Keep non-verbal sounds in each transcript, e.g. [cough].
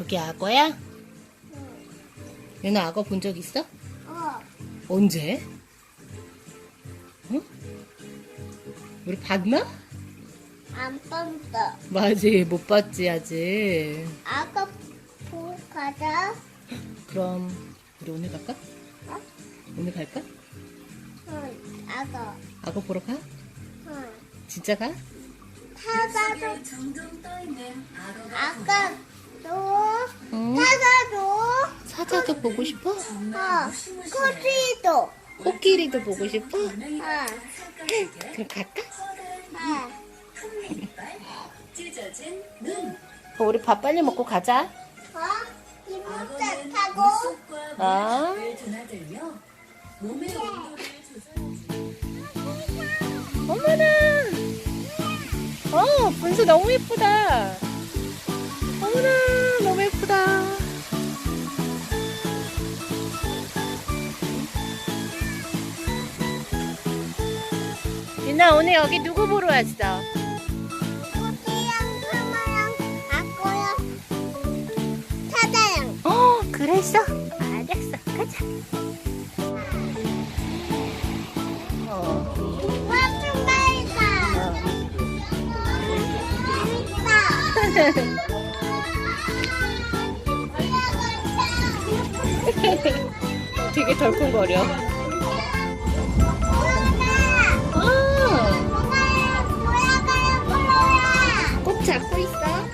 여기 악어야? 유나 악어 본 적 있어? 어, 언제? 응? 우리 봤나? 안 뻔다. 맞지 못 봤지 아직 아까 보고 가자. 그럼 우리 오늘 갈까? 어? 오늘 갈까? 응, 아까. 악어 보러 가? 응. 진짜 가? 악어가 아까 도 응 타다도, 사자도 보고 싶어? 어, 코지도. 코끼리도 보고 싶어? 어, 그럼 갈까? 어. 어, 우리 밥 빨리 먹고 가자 어? 악어는 타고. 조절하지 어머나 어 분수 너무 예쁘다 어머나 예쁘다 유나 오늘 여기 누구 보러 왔어? 어 그랬어? 알았어 가자 어. 와, 정말이다. 재밌다. [laughs] 되게 덜컹거려. 어, 꼭 잡고 있어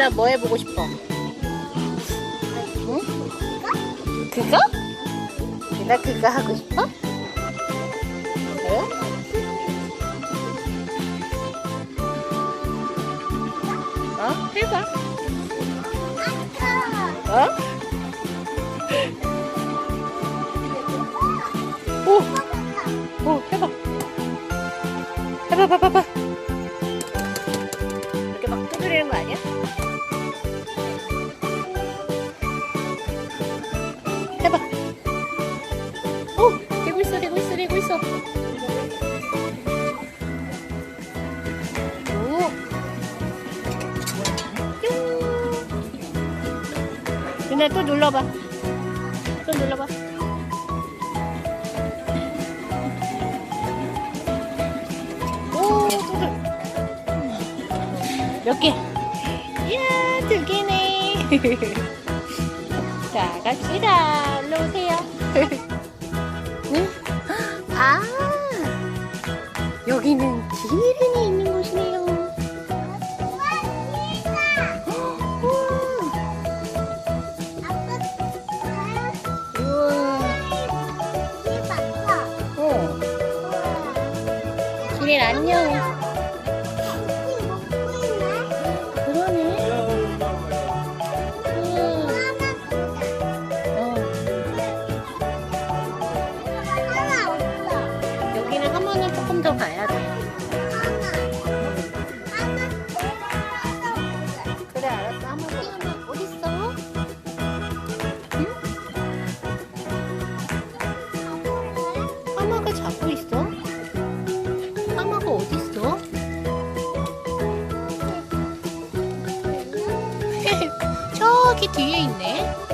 유나 뭐 해보고 싶어? 응? 그거? 유나 그거 하고 싶어? 응? 어? 해봐. 어? 오! 오, 해봐. 해봐, 봐봐, 봐 해봐. 오, 되고 있어, 되고 있어, 되고 있어. 오. 뿅. 유나 또 눌러봐. 또 눌러봐. 오, 또 눌. 몇 개? 이야, 두 개네. [laughs] 자, 갑시다. 일로 오세요. [laughs] 응? 아, 여기는 기린이 있는 곳이네요. 우와, 어. 기린 안녕. 뒤에 있네.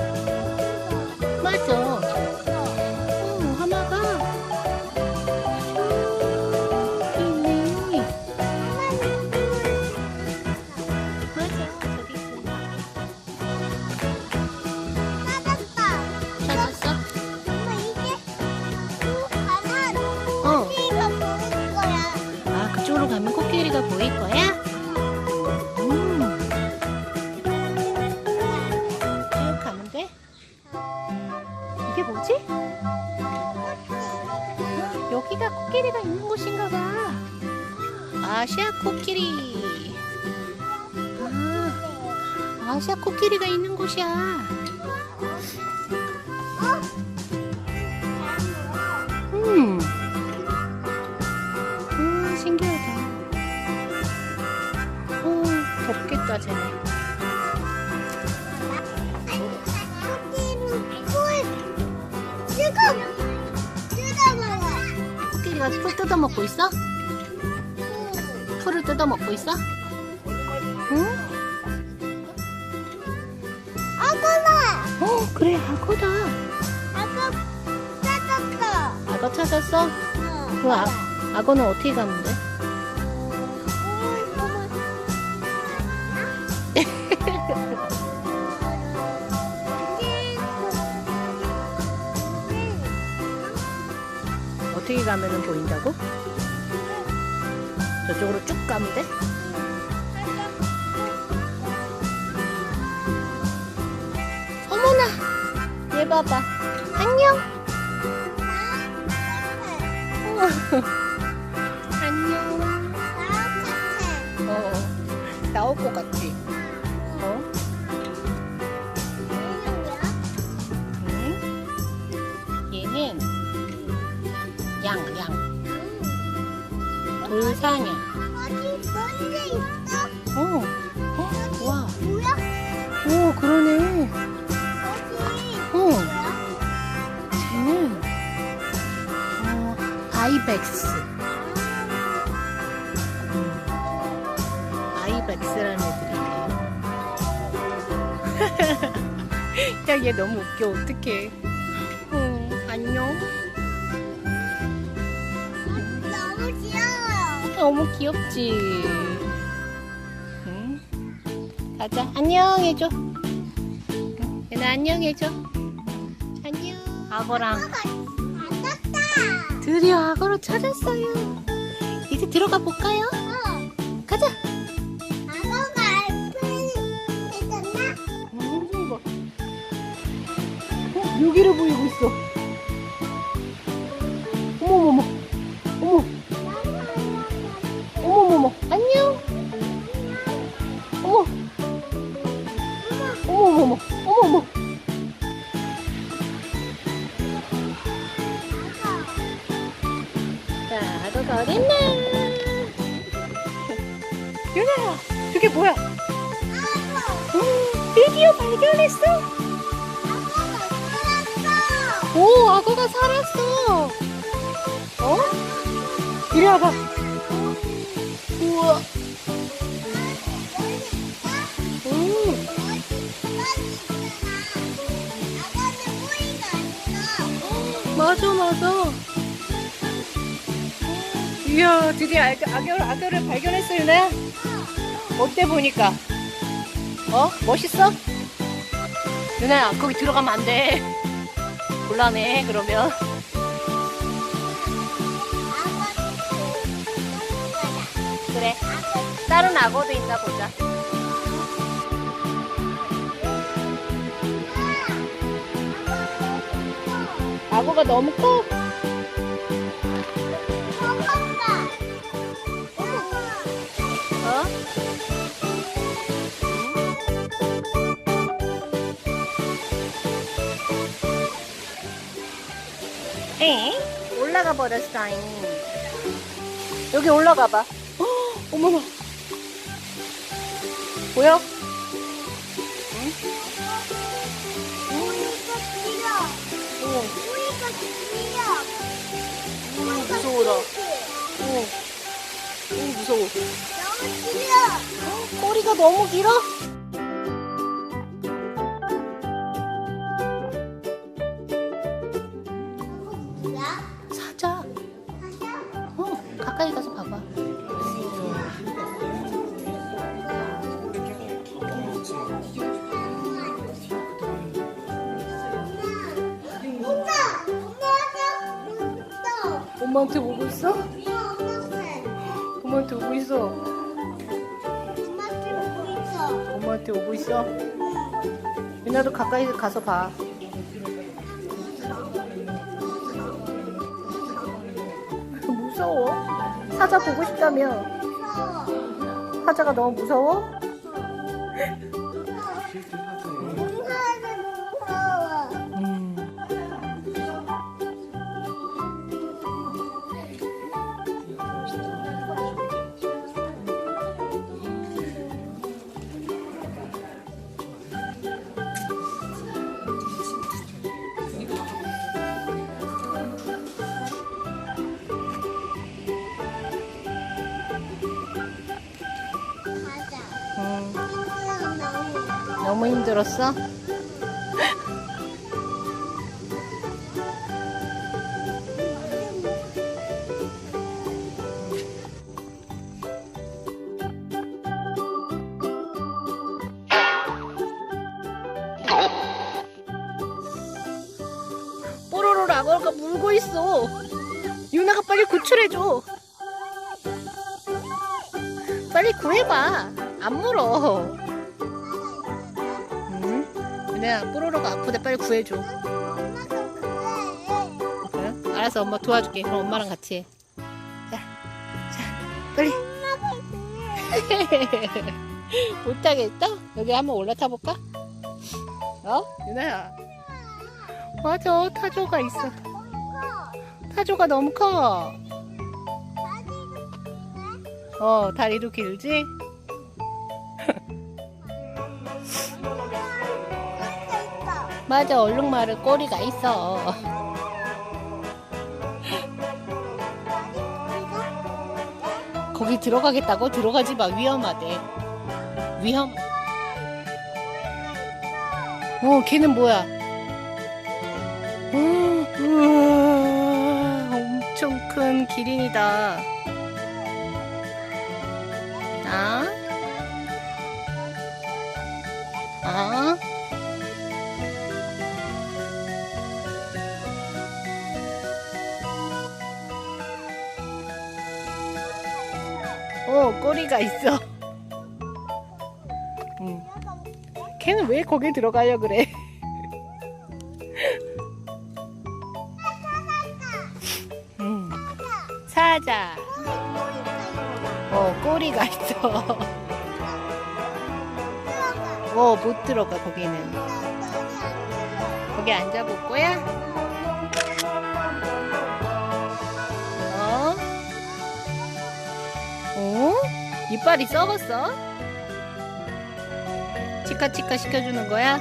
코끼리가 있는 곳인가 봐. 아시아 코끼리. 아, 아시아 코끼리가 있는 곳이야. 음. 음, 신기하다. 오, 거야 쟤네. 코끼리가 풀 뜯어 먹고 있어? 풀을 뜯어 먹고 있어? 응? 아빠가 어 그래 악어다. 아빠 뜯었어. 악어 찾았어? 어. 그 아, 악어는 어떻게 돼? 가면은 보인다고? 저쪽으로 쭉 가면 돼? 어머나! 얘 봐봐. 안녕! 안녕. 어, 나올 것 같지? 아이벡스. 음, 아이벡스라는 애들이에요. [laughs] 야, 얘 너무 웃겨. 어떡해. 어, 안녕. 너무 귀엽지? 응? 가자. 안녕 해줘. 응, 얘나 안녕 해줘. 안녕. 악어랑 드디어 악어를 찾았어요. 이제 들어가 볼까요? 가자. 어, 어, 여기를 보이고 있어. 어? 이리 와봐. 우와. 음, 맞아, 맞아. 이야, 드디어 악, 악어, 악어를 발견했어, 유나야. 어때 보니까? 어? 멋있어? 유나야, 거기 들어가면 안 돼. [laughs] 곤란해, 그러면. 그래. 다른 악어도 있나 보자. 악어가 너무 커. 어? 에? 올라가 버렸어. 여기 올라가 봐. 어머나. 보여? 응? 어, 어, 무서워라. 어, 어, 무서워. 꼬리가 너무 길어? 엄마한테 오고 있어? 엄마한테 오고 있어. 엄마한테 오고 있어. 유나도 가까이 가서 봐. [laughs] 무서워. 사자 보고 싶다며. 사자가 너무 무서워? 너무 힘들었어? 뽀로로 라거가 물고 있어. 유나가 빨리 구출해줘. 빨리 구해봐. 안 물어. 응? 유나야, 뽀로로가 아프대. 빨리 구해줘. 그래. 응? 알았어, 엄마 도와줄게. 그럼 엄마랑 같이 해. 자, 자, 빨리. [laughs] 못하겠어? 여기 한번 올라타 볼까? 어? 유나야. 맞아, 타조가 있어. 타조가 너무 커. 어, 다리도 길지? 맞아, 얼룩말은 꼬리가 있어. 거기 들어가겠다고? 들어가지 마, 위험하대. 위험. 어, 걔는 뭐야? 음, 우와, 엄청 큰 기린이다. 아? 아? 어, 꼬리가 있어. 응. 걔는 왜 거기 들어가려 그래? [laughs] 응. 사자. 어, 꼬리가 있어. 어, 못 들어가, 거기는. 거기 앉아볼 거야? 이빨이 썩었어? 치카치카 시켜주는 거야?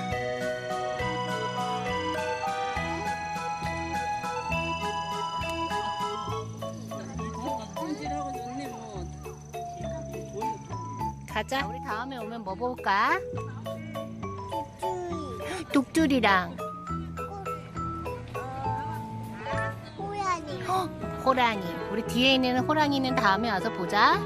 가자. 우리 다음에 오면 뭐 볼까? 독줄이랑 호랑이. 우리 뒤에 있는 호랑이는 다음에 와서 보자.